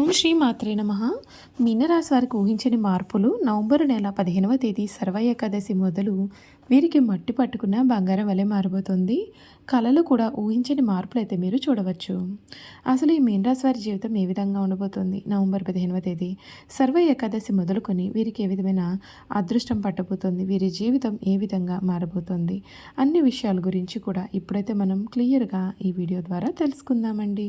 ఓం శ్రీ మాత్రే నమ. మీనరాశి వారికి ఊహించని మార్పులు నవంబర్ నెల పదిహేనవ తేదీ సర్వ ఏకాదశి మొదలు వీరికి మట్టి పట్టుకున్న బంగారం వలె మారిపోతుంది కళలు కూడా ఊహించని మార్పులు అయితే మీరు చూడవచ్చు. అసలు ఈ మీనరాశి వారి జీవితం ఏ విధంగా ఉండబోతుంది? నవంబర్ పదిహేనవ తేదీ సర్వ ఏకాదశి మొదలుకొని వీరికి ఏ విధమైన అదృష్టం పట్టబోతుంది? వీరి జీవితం ఏ విధంగా మారబోతుంది? అన్ని విషయాల గురించి కూడా ఇప్పుడైతే మనం క్లియర్గా ఈ వీడియో ద్వారా తెలుసుకుందామండి.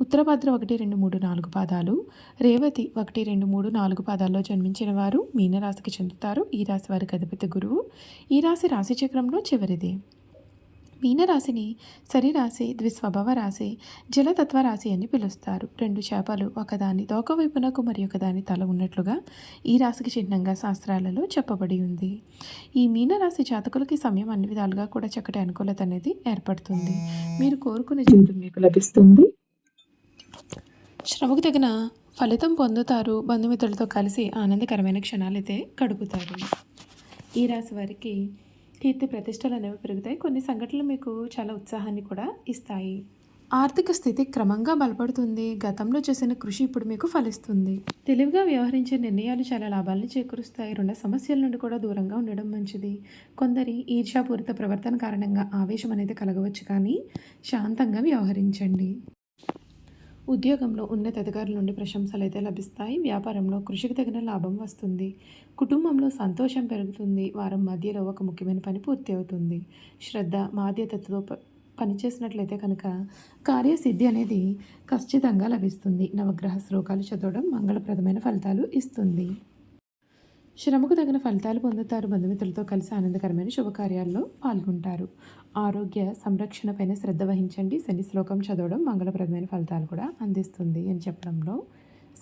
ఉత్తరభద్ర ఒకటి రెండు మూడు నాలుగు పాదాలు రేవతి ఒకటి రెండు మూడు నాలుగు పాదాల్లో జన్మించిన వారు మీనరాశికి చెందుతారు. ఈ రాశి వారికి అధిపతి గురువు. ఈ రాశి రాశిచక్రంలో చివరిది. మీనరాశిని సరిరాశి ద్విస్వభావ రాశి జలతత్వ రాశి అని పిలుస్తారు. రెండు చేపలు ఒకదాని తోకవైపునకు మరి ఒకదాని తల ఉన్నట్లుగా ఈ రాశికి చిహ్నంగా శాస్త్రాలలో చెప్పబడి ఉంది. ఈ మీనరాశి జాతకులకి సమయం అన్ని విధాలుగా కూడా చక్కటి అనుకూలత అనేది ఏర్పడుతుంది. మీరు కోరుకునే జీవితం మీకు లభిస్తుంది. శ్రమకు తగిన ఫలితం పొందుతారు బంధుమిత్రులతో కలిసి ఆనందకరమైన క్షణాలు అయితే గడుపుతారు. ఈ రాశి వారికి కీర్తి ప్రతిష్టలు అనేవి పెరుగుతాయి. కొన్ని సంఘటనలు మీకు చాలా ఉత్సాహాన్ని కూడా ఇస్తాయి. ఆర్థిక స్థితి క్రమంగా బలపడుతుంది. గతంలో చేసిన కృషి ఇప్పుడు మీకు ఫలిస్తుంది. తెలివిగా వ్యవహరించే నిర్ణయాలు చాలా లాభాలను చేకూరుస్తాయి. రుణ సమస్యల నుండి కూడా దూరంగా ఉండడం మంచిది. కొందరి ఈర్షాపూరిత ప్రవర్తన కారణంగా ఆవేశం అనేది కలగవచ్చు కానీ శాంతంగా వ్యవహరించండి. ఉద్యోగంలో ఉన్నతాధికారుల నుండి ప్రశంసలు అయితే లభిస్తాయి. వ్యాపారంలో కృషికి తగిన లాభం వస్తుంది. కుటుంబంలో సంతోషం పెరుగుతుంది. వారం మధ్యలో ఒక ముఖ్యమైన పని పూర్తి అవుతుంది. శ్రద్ధ మాధ్యతతో పనిచేసినట్లయితే కనుక కార్యసిద్ధి అనేది ఖచ్చితంగా లభిస్తుంది. నవగ్రహ శ్లోకాలు చదవడం మంగళప్రదమైన ఫలితాలు ఇస్తుంది. శ్రమకు తగిన ఫలితాలు పొందుతారు. బంధుమిత్రులతో కలిసి ఆనందకరమైన శుభకార్యాల్లో పాల్గొంటారు. ఆరోగ్య సంరక్షణ పైన శ్రద్ధ వహించండి. శని శ్లోకం చదవడం మంగళప్రదమైన ఫలితాలు కూడా అందిస్తుంది అని చెప్పడంలో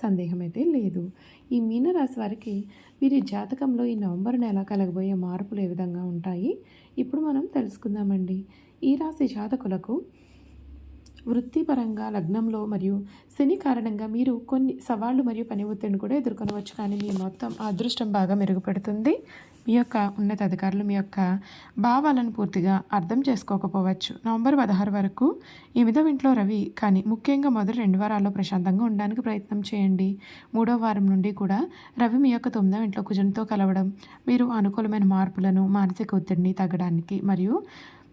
సందేహం అయితే లేదు. ఈ మీనరాశి వారికి వీరి జాతకంలో ఈ నవంబర్ నెల కలగబోయే మార్పులు ఏ విధంగా ఉంటాయి? ఇప్పుడు మనం తెలుసుకుందామండి. ఈ రాశి జాతకులకు వృత్తిపరంగా లగ్నంలో మరియు శని కారణంగా మీరు కొన్ని సవాళ్ళు మరియు పని ఒత్తిడిని కూడా ఎదుర్కొనవచ్చు. కానీ మీ మొత్తం అదృష్టం బాగా మెరుగుపడుతుంది. మీ యొక్క ఉన్నతాధికారులు మీ యొక్క భావాలను పూర్తిగా అర్థం చేసుకోకపోవచ్చు. నవంబర్ పదహారు వరకు ఎనిమిదవ ఇంట్లో రవి కానీ ముఖ్యంగా మొదటి రెండు వారాల్లో ప్రశాంతంగా ఉండడానికి ప్రయత్నం చేయండి. మూడో వారం నుండి కూడా రవి మీ యొక్క తొమ్మిదవ ఇంట్లో కుజంతో కలవడం మీరు అనుకూలమైన మార్పులను మానసిక ఒత్తిడిని తగ్గడానికి మరియు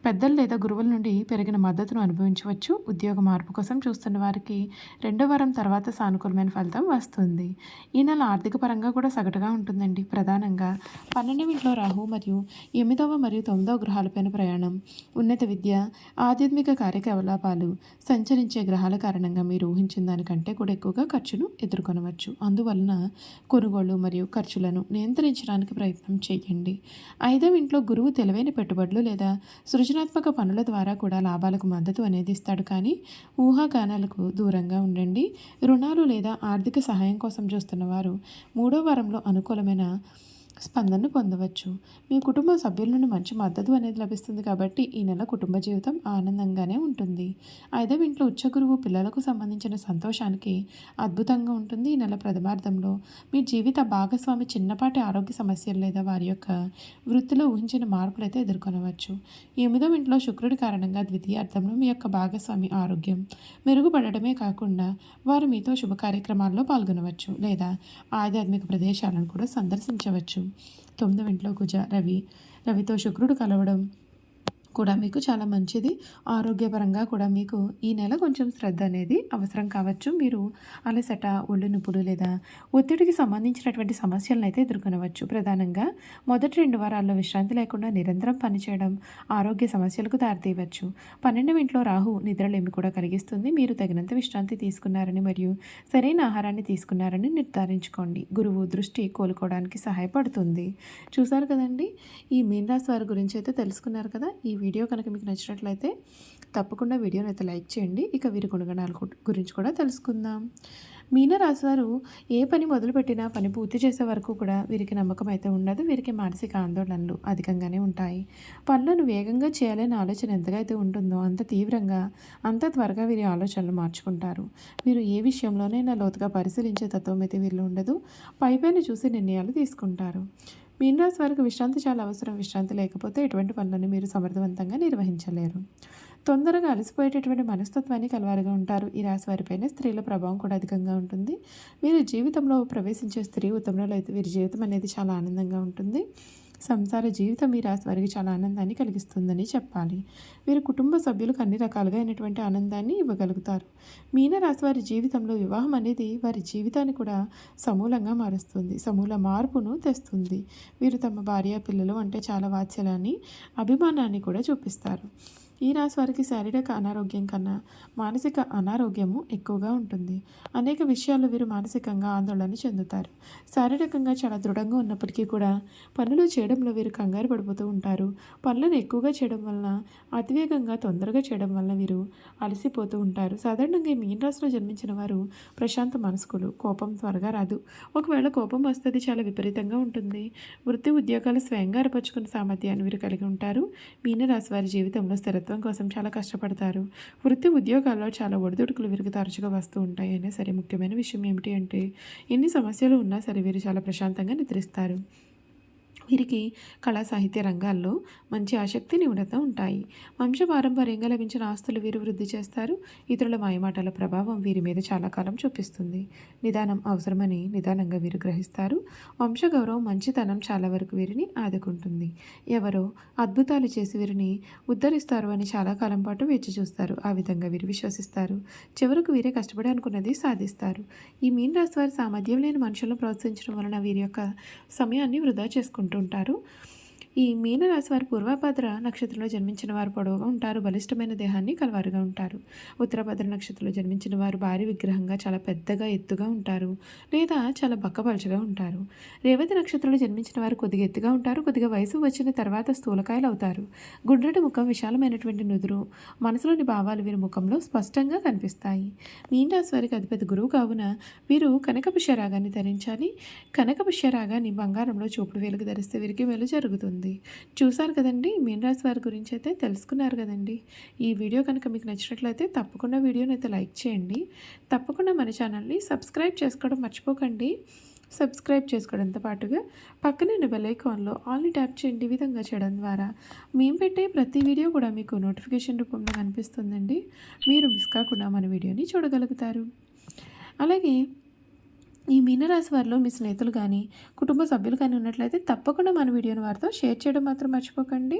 పెద్దలు లేదా గురువుల నుండి పెరిగిన మద్దతును అనుభవించవచ్చు. ఉద్యోగ మార్పు కోసం చూస్తున్న వారికి రెండో వారం తర్వాత సానుకూలమైన ఫలితం వస్తుంది. ఈ నెల ఆర్థిక పరంగా కూడా సగటుగా ఉంటుందండి. ప్రధానంగా పన్నెండవ ఇంట్లో రాహు మరియు ఎనిమిదవ మరియు తొమ్మిదవ గ్రహాలపైన ప్రయాణం ఉన్నత విద్య ఆధ్యాత్మిక కార్యకలాపాలు సంచరించే గ్రహాల కారణంగా మీరు ఊహించిన దానికంటే కూడా ఎక్కువగా ఖర్చును ఎదుర్కొనవచ్చు. అందువలన కొనుగోళ్ళు మరియు ఖర్చులను నియంత్రించడానికి ప్రయత్నం చేయండి. ఐదవ ఇంట్లో గురువు తెలివైన పెట్టుబడులు లేదా సృజనాత్మక పనుల ద్వారా కూడా లాభాలకు మద్దతు అనేది ఇస్తాడు. కానీ ఊహాగానాలకు దూరంగా ఉండండి. రుణాలు లేదా ఆర్థిక సహాయం కోసం చూస్తున్న వారు మూడో వారంలో అనుకూలమైన స్పందనను పొందవచ్చు. మీ కుటుంబ సభ్యుల నుండి మంచి మద్దతు అనేది లభిస్తుంది కాబట్టి ఈ నెల కుటుంబ జీవితం ఆనందంగానే ఉంటుంది. ఐదవ ఇంట్లో ఉచ్చ గురువు పిల్లలకు సంబంధించిన సంతోషానికి అద్భుతంగా ఉంటుంది ఈ నెల ప్రథమార్థంలో మీ జీవిత భాగస్వామి చిన్నపాటి ఆరోగ్య సమస్యలు లేదా వారి యొక్క వృత్తిలో ఊహించిన మార్పులు అయితే ఎదుర్కొనవచ్చు. ఎనిమిదవ ఇంట్లో శుక్రుడి కారణంగా ద్వితీయార్థంలో మీ యొక్క భాగస్వామి ఆరోగ్యం మెరుగుపడటమే కాకుండా వారు మీతో శుభ కార్యక్రమాల్లో పాల్గొనవచ్చు లేదా ఆధ్యాత్మిక ప్రదేశాలను కూడా సందర్శించవచ్చు. తొమ్మిదవ ఇంట్లో కుజ రవి రవితో శుక్రుడు కలవడం కూడా మీకు చాలా మంచిది. ఆరోగ్యపరంగా కూడా మీకు ఈ నెల కొంచెం శ్రద్ధ అనేది అవసరం కావచ్చు. మీరు అలసట ఒళ్ళు నొప్పులు లేదా ఒత్తిడికి సంబంధించినటువంటి సమస్యలను అయితే ఎదుర్కొనవచ్చు. ప్రధానంగా మొదటి రెండు వారాల్లో విశ్రాంతి లేకుండా నిరంతరం పనిచేయడం ఆరోగ్య సమస్యలకు దారితీయవచ్చు. పన్నెండవ ఇంట్లో రాహు నిద్రలేమి కూడా కలిగిస్తుంది. మీరు తగినంత విశ్రాంతి తీసుకున్నారని మరియు సరైన ఆహారాన్ని తీసుకున్నారని నిర్ధారించుకోండి. గురువు దృష్టి కోలుకోవడానికి సహాయపడుతుంది. చూసారు కదండి? ఈ మీనరాశి వారి గురించి అయితే తెలుసుకున్నారు కదా? ఈ వీడియో కనుక మీకు నచ్చినట్లయితే తప్పకుండా వీడియోని అయితే లైక్ చేయండి. ఇక వీరి గుణగణాల గు- గురించి కూడా తెలుసుకుందాం. మీనరాశి వారు ఏ పని మొదలుపెట్టినా పని పూర్తి చేసే వరకు కూడా వీరికి నమ్మకం అయితే ఉండదు. వీరికి మానసిక ఆందోళనలు అధికంగానే ఉంటాయి. పనులను వేగంగా చేయాలనే ఆలోచన ఎంతగా అయితే ఉంటుందో అంత తీవ్రంగా అంత త్వరగా వీరి ఆలోచనలు మార్చుకుంటారు. వీరు ఏ విషయంలోనైనా లోతుగా పరిశీలించే తత్వం అయితే వీళ్ళు ఉండదు. పైపైన చూసి నిర్ణయాలు తీసుకుంటారు. మీనరాశి వారికి విశ్రాంతి చాలా అవసరం. విశ్రాంతి లేకపోతే ఎటువంటి పనులను మీరు సమర్థవంతంగా నిర్వహించలేరు. తొందరగా అలసిపోయేటటువంటి మనస్తత్వాన్ని కలవారుగా ఉంటారు. ఈ రాశి వారిపైన స్త్రీల ప్రభావం కూడా అధికంగా ఉంటుంది. వీరి జీవితంలో ప్రవేశించే స్త్రీ ఉత్తమంలో అయితే వీరి జీవితం అనేది చాలా ఆనందంగా ఉంటుంది. సంసార జీవితం ఈ రాశి వారికి చాలా ఆనందాన్ని కలిగిస్తుందని చెప్పాలి. వీరు కుటుంబ సభ్యులకు అన్ని రకాలుగా అయినటువంటి ఆనందాన్ని ఇవ్వగలుగుతారు. మీన రాశి వారి జీవితంలో వివాహం అనేది వారి జీవితాన్ని కూడా సమూలంగా మారుస్తుంది. సమూల మార్పును తెస్తుంది. వీరు తమ భార్య పిల్లలు అంటే చాలా వాత్సల్యాన్ని అభిమానాన్ని కూడా చూపిస్తారు. ఈ రాశి వారికి శారీరక అనారోగ్యం కన్నా మానసిక అనారోగ్యము ఎక్కువగా ఉంటుంది. అనేక విషయాల్లో వీరు మానసికంగా ఆందోళన చెందుతారు. శారీరకంగా చాలా దృఢంగా ఉన్నప్పటికీ కూడా పనులు చేయడంలో వీరు కంగారు పడిపోతూ ఉంటారు. పనులను ఎక్కువగా చేయడం వలన అతివేగంగా తొందరగా చేయడం వలన వీరు అలసిపోతూ ఉంటారు. సాధారణంగా ఈ మీన రాశిలో జన్మించిన వారు ప్రశాంత మనస్కులు కోపం త్వరగా రాదు. ఒకవేళ కోపం వస్తే చాలా విపరీతంగా ఉంటుంది. వృత్తి ఉద్యోగాలు స్వయంగా ఏర్పరచుకునే సామర్థ్యాన్ని వీరు కలిగి ఉంటారు. మీన రాశి వారి జీవితంలో స్థిరత స్థిరత్వం కోసం చాలా కష్టపడతారు. వృత్తి ఉద్యోగాల్లో చాలా ఒడిదుడుకులు వీరికి తరచుగా వస్తూ ఉంటాయి అయినా సరే ముఖ్యమైన విషయం ఏమిటి అంటే ఎన్ని సమస్యలు ఉన్నా సరే వీరు చాలా ప్రశాంతంగా నిద్రిస్తారు. వీరికి కళా సాహిత్య రంగాల్లో మంచి ఆసక్తి నిపుణత ఉంటాయి. వంశ పారంపర్యంగా లభించిన ఆస్తులు వీరు వృద్ధి చేస్తారు. ఇతరుల మాయమాటల ప్రభావం వీరి మీద చాలా కాలం చూపిస్తుంది. నిదానం అవసరమని నిదానంగా వీరు గ్రహిస్తారు. వంశగౌరవం మంచితనం చాలా వరకు వీరిని ఆదుకుంటుంది. ఎవరో అద్భుతాలు చేసి వీరిని ఉద్ధరిస్తారు అని చాలా కాలం పాటు వేచి చూస్తారు. ఆ విధంగా వీరు విశ్వసిస్తారు. చివరకు వీరే కష్టపడి అనుకున్నది సాధిస్తారు. ఈ మీన్ రాశి వారి సామర్థ్యం లేని మనుషులను ప్రోత్సహించడం వలన వీరి యొక్క సమయాన్ని వృధా చేసుకుంటారు. అంటుంటారు. ఈ మీనరాశి వారి పూర్వభద్ర నక్షత్రంలో జన్మించిన వారు పొడవుగా ఉంటారు బలిష్టమైన దేహాన్ని కలవారుగా ఉంటారు. ఉత్తరభద్ర నక్షత్రంలో జన్మించిన వారు భారీ విగ్రహంగా చాలా పెద్దగా ఎత్తుగా ఉంటారు లేదా చాలా బక్కపలుచగా ఉంటారు. రేవతి నక్షత్రంలో జన్మించిన వారు కొద్దిగా ఎత్తుగా ఉంటారు కొద్దిగా వయసు వచ్చిన తర్వాత స్థూలకాయలు అవుతారు. గుండ్రటి ముఖం విశాలమైనటువంటి నుదురు మనసులోని భావాలు వీరి ముఖంలో స్పష్టంగా కనిపిస్తాయి. మీనరాశి వారికి అతిపెద్ద గురువు కావున వీరు కనకపుష్య రాగాన్ని ధరించాలి. కనకపుష్య రాగాన్ని బంగారంలో చూపుడు వేలకు ధరిస్తే వీరికి మేలు జరుగుతుంది. చూసారు కదండి? మీనరాశి వారి గురించి అయితే తెలుసుకున్నారు కదండి. ఈ వీడియో కనుక మీకు నచ్చినట్లయితే తప్పకుండా వీడియోని అయితే లైక్ చేయండి. తప్పకుండా మన ఛానల్ని సబ్స్క్రైబ్ చేసుకోవడం మర్చిపోకండి. సబ్స్క్రైబ్ చేసుకోవడంతో పాటుగా పక్కనే బెల్ ఐకాన్లో ఆల్ని ట్యాప్ చేయండి విధంగా చేయడం ద్వారా మేము పెట్టే ప్రతి వీడియో కూడా మీకు నోటిఫికేషన్ రూపంలో కనిపిస్తుందండి. మీరు మిస్ కాకుండా మన వీడియోని చూడగలుగుతారు. అలాగే ఈ మీనరాశి వారిలో మీ స్నేహితులు కానీ కుటుంబ సభ్యులు కానీ ఉన్నట్లయితే తప్పకుండా మన వీడియోని వారితో షేర్ చేయడం మాత్రం మర్చిపోకండి.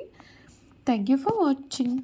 Thank you for watching